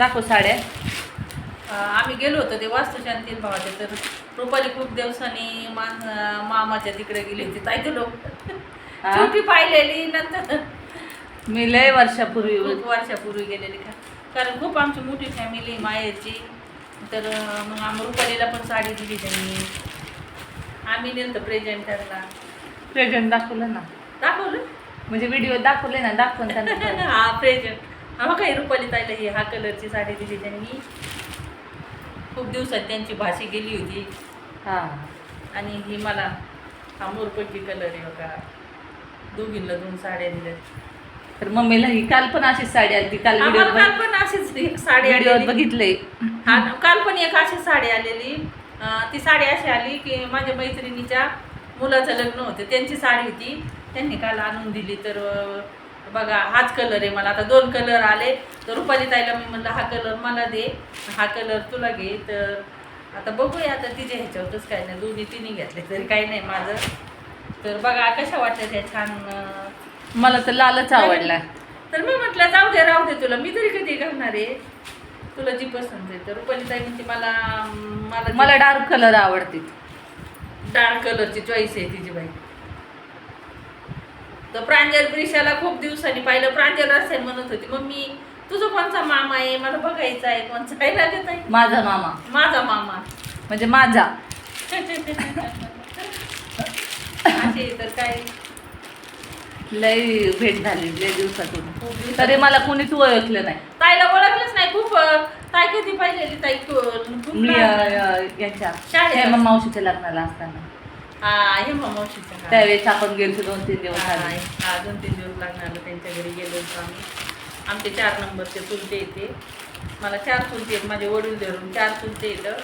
दाखव साड्या. आम्ही गेलो होतो ते वास्तुशांती भावाच्या तर रुपाली खूप दिवसांनी मान मामाच्या तिकडे गेली होती ताई तुला हा? छोटी पाहिलेली नंतर. मी लय वर्षापूर्वी खूप वर्षापूर्वी गेलेली का? कारण खूप आमची मोठी फॅमिली माहेरची तर मग आम्ही रुपालीला पण साडी दिली त्यांनी. आम्ही नेलं तर प्रेझेंटरला प्रेझेंट दाखवलं ना. दाखवलं? म्हणजे व्हिडिओ दाखवले ना दाखवून त्यांना. हा प्रेझेंट हा काही रुपाली ताईला ही हा कलरची साडी दिली त्यांनी? खूप दिवसात त्यांची भाषी गेली होती. हा. आणि ही मला हा मोरपट्टी कलर आहे बघा. दोघींना दोन साड्या दिल्या. तर मम्मीला ही काल पण अशीच साडी आली काल आम्हाला काल पण अशीच एक साडी आलेली. बघितले. हा काल पण एक अशी साडी आलेली. अं, ती साडी अशी आली की माझ्या मैत्रिणीच्या मुलाचं लग्न होतं. त्यांची साडी होती. त्यांनी काल आणून दिली तर अं, बघा हाच कलर आहे मला. आता दोन कलर आले तर रुपाली ताईला मी म्हणलं हा कलर मला दे. हा कलर तुला घे. तर आता बघूया आता तिच्या ह्याच्यावरच काय नाही. दोन्ही तिन्ही घेतले तरी काही नाही माझं. तर बघा कशा वाटल्या त्या छान मला तर लालच आवडला. तर मी म्हटलं जाऊ दे राहू दे तुला. मी तरी कधी घालणार आहे? तुला जी पसंत आहे. तर रुपाली ताई म्हणते मला मला मला डार्क कलर आवडते. डार्क कलरची चॉईस आहे तिची बाई. तर प्रांजल प्रिशाला खूप दिवसांनी पाहिलं. प्रांजल असेल म्हणत होती मम्मी तुझं कोणचा मामा आहे? मला बघायचा आहे. कोणचा आहे लागत आहे माझा मामा. माझा मामा. म्हणजे माझा. असे तर काय. लय भेट झाली लय दिवसातून. तरी मला कोणीच ओळखलं नाही. ताईला ओळखलंच नाही. खूप ताई कधी पाहिलेली ताई? मी याच्या मावशीच्या लग्नाला असताना. त्यावेळेस आपण गेलो दोन तीन दिवस हा, आधी. दोन तीन दिवस लागणार त्यांच्या घरी गेलो होतो आम्ही. आमचे चार नंबरचे चुलते येते मला चार चुलते आहेत माझे वडील धरून चार चुलते येतं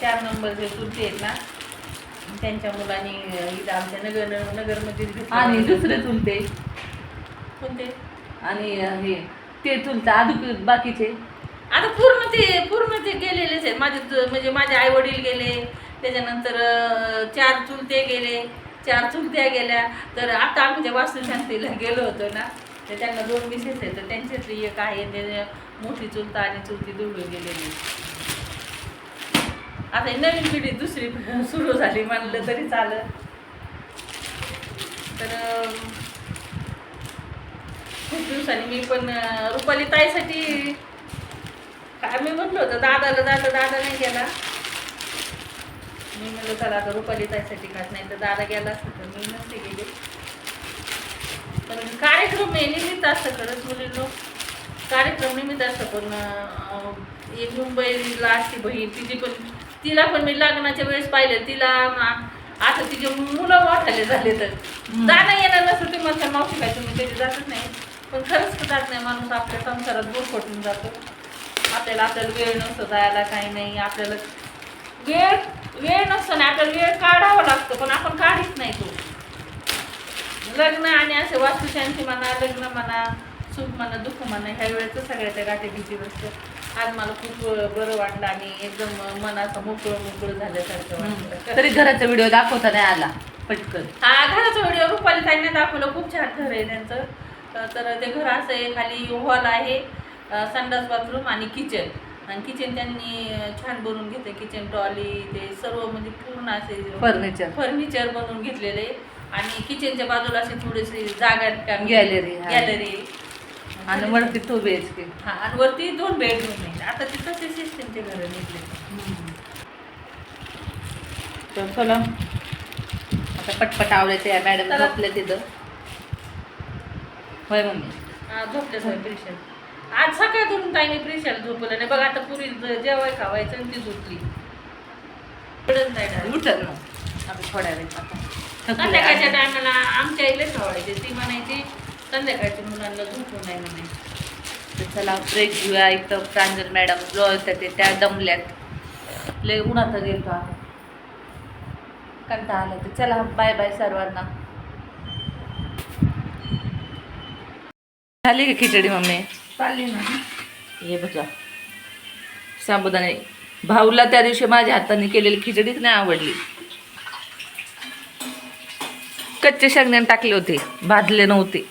चार नंबरचे चुलते आहेत ना. त्यांच्या मुलांनी इथं आमच्या नगर नगरमध्ये आणि दुसरे चुलते? कोणते? आणि हे ते चुलता अजून बाकीचे? आता पूर्ण ते पूर्ण ते गेलेलेच आहेत. माझे म्हणजे माझे आई वडील गेले. त्याच्यानंतर चार चुलते गेले. चार चुलत्या गेल्या. तर आता आम्ही त्या वास्तुशांतीला गेलो होतो ना तर त्यांना दोन मिसेस आहेत. तर त्यांच्यातली एक आहे ते मोठी चुलता आणि चुलती दुडून गेलेली. आता नवीन पिढी दुसरी सुरू झाली म्हणलं तरी चालत तर खूप दिवसांनी मी पण रुपाली ताईसाठी काय मी म्हटलं होतं दादाला दादा दादा नाही गेला. मी म्हणलं चला आता रुपाली ताईसाठी काढ नाही तर दादा गेला असतं तर मी नसते गेले. पण कार्यक्रम आहे निमित्त असतं खरंच मुलींनो. कार्यक्रम निमित्त असतं पण एक मुंबईला असती बहीण तिची पण तिला पण मी लग्नाच्या वेळेस पाहिलं. तिला आता तिचे मुलं मोठाले झाले तर. जाणं येणार नसतं ते म्हणतात मावशी काय तुम्ही कधी जातच नाही. पण खरंच जात नाही माणूस आपल्या संसारात बोर जातो. आपल्याला आपल्याला वेळ नसतो जायला काही नाही. आपल्याला वेळ वेळ नसतो ना आपल्याला वेळ काढावा लागतो पण आपण काढीत नाही तो. लग्न आणि असे वास्तुशांती म्हणा लग्न म्हणा सुख म्हणा दुःख म्हणा ह्या वेळेचं सगळ्याच्या गाठी भीती असतं आज मला खूप बरं वाटलं आणि एकदम मन असं मोकळं मोकळं झाल्यासारखं वाटलं. तरी घराचा व्हिडिओ दाखवता नाही आला पटकन. हा घराचा व्हिडिओ रुपाली ताईने दाखवलं खूप छान घर आहे त्यांचं. तर ते घर असं आहे खाली हॉल आहे संडास बाथरूम आणि किचन. आणि किचन त्यांनी छान बनवून घेतलं. किचन ट्रॉली ते सर्व म्हणजे पूर्ण असे फर्निचर फर्निचर बनवून घेतलेले. आणि किचनच्या बाजूला असे थोडेसे जागा हा. गॅलरी आणि वरती टू बी एच के हा आणि वरती दोन बेडरूम आहेत. आता ते सिस्टमचे घर निघले. तर चला. आता पटपट आवडायचं या मॅडम. झोपल्या तिथं. होय मम्मी. हा, झोपले सगळे. आज सकाळतून ताईने प्रिशल झोपलं नाही. बघ आता पुरी जेवाय खावायचं आणि ती झोपली. उठल ना. आता थोड्या वेळ आता. संध्याकाळच्या आहे. टायमाला आमच्या आईला खावायचे ती म्हणायची संध्याकाळच्या मुलांना झोपू नाही म्हणायची तर चला ब्रेक घेऊया. इथं प्रांजल मॅडम लोळतात ते त्या दमल्यात. लय उन्हात गेलतो आता कंटाळा आला तर चला बाय बाय सर्वांना. झाली का खिचडी मम्मी? चालली ना. हे बघा. साबुदाणे. भाऊला त्या दिवशी माझ्या हाताने केलेली खिचडीच नाही आवडली. कच्चे शेंगदाणे टाकले होते. भाजले नव्हते.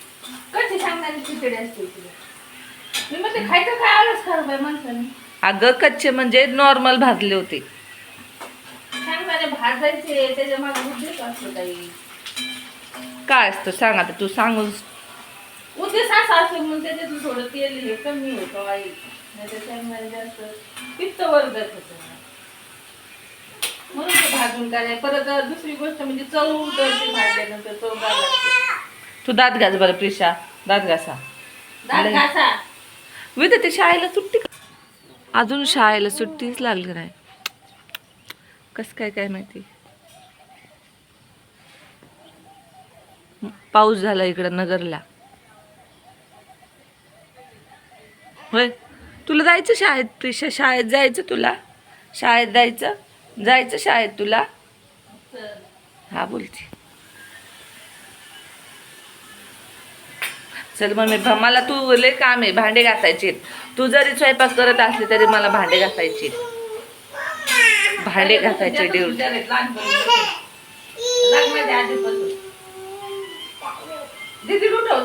खिचडी असते खायचं काय आलंच माणसाने अगं कच्चे म्हणजे नॉर्मल भाजले होते. भाजायचे त्याच्यामागे उद्देश असतो काही काय असतं सांग आता तू सांगून उद्देश असा असतो म्हणून त्याच्यातून थोडं तेल हे कमी होतं आई. नाही जास्त. पित्त वर्गत होतं. म्हणून ते भाजून काढाय परत दुसरी गोष्ट म्हणजे चव उतरते भाजल्यानंतर चव लागते. तू दात घास बरं प्रिशा. दात घासा. दात घासा. विद ते शाळेला सुट्टी का? अजून शाळेला सुट्टीच लागली नाही. कस काय काय माहिती? पाऊस झाला इकडं नगरला. होय? तुला जायचं शाळेत प्रिशा? शाळेत जायचं तुला? शाळेत जायचं? जायचं शाळेत तुला? हा बोलते. चल मग मी मला तू लय काम आहे भांडे घासायचे तू जरी स्वयंपाक करत असली तरी मला भांडे घासायचे भांडे घासायचे देऊ दीदी उठव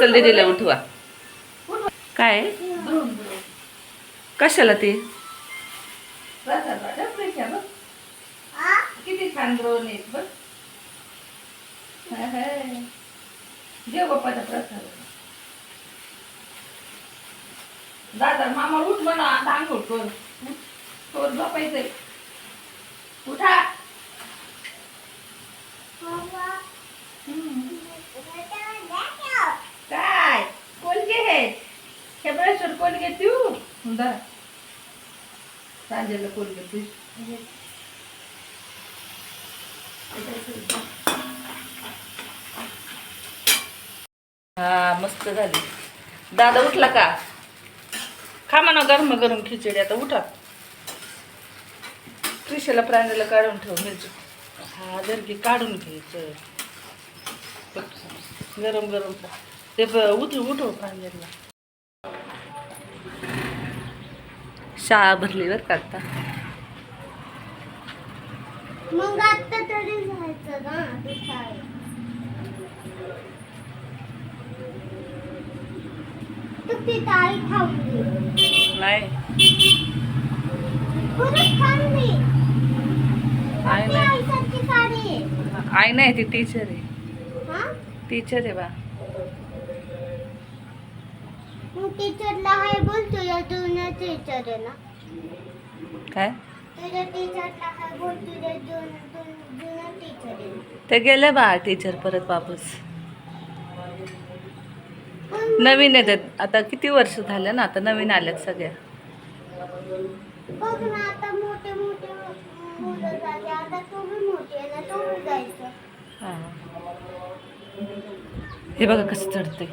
चल दीदीला उठवा. काय? कशाला ते? किती छान द्रोण आहेत बघ. देव बाप्पाचा प्रसाद दादा मामा उठ म्हणा आंघोळ कर. उठ. थोर झोपायचंय उठा हम्म. काय कोणते हे हे ब्रशवर कोलगेट देऊ दा सांजेला कोलगेट देऊ हा मस्त झाली. दादा उठला का? खा म्हणा गरम गरम खिचडी आता उठा. त्रिशाला प्राण्याला काढून ठेव मिरची. हा जर की काढून घ्यायचं. गरम गरम. खा ते ब- उठव प्राण्याला. शाळा भरली बरं का आता. मग आता तरी जायचं ना तू शाळेत. ती नाही. परत आई नाही. आई ती टीचर आहे. हा? टीचर आहे बा मग टीचरला हाय बोल तुझ्या जुन्या काय? तुझ्या टीचरला हाय बोल तुझ्या जुन जुन- जुन्या टीचर आहे. ना ते गेले बा टीचर परत वापस. नवीन येतात आता किती वर्ष झाले ना आता नवीन आल्यात सगळ्या. बघ ना आता मोठे मोठे मुलं झाले. आता तू बी मोठी आहे ना तू बी जायचं. हा. हे बघा कसं चढते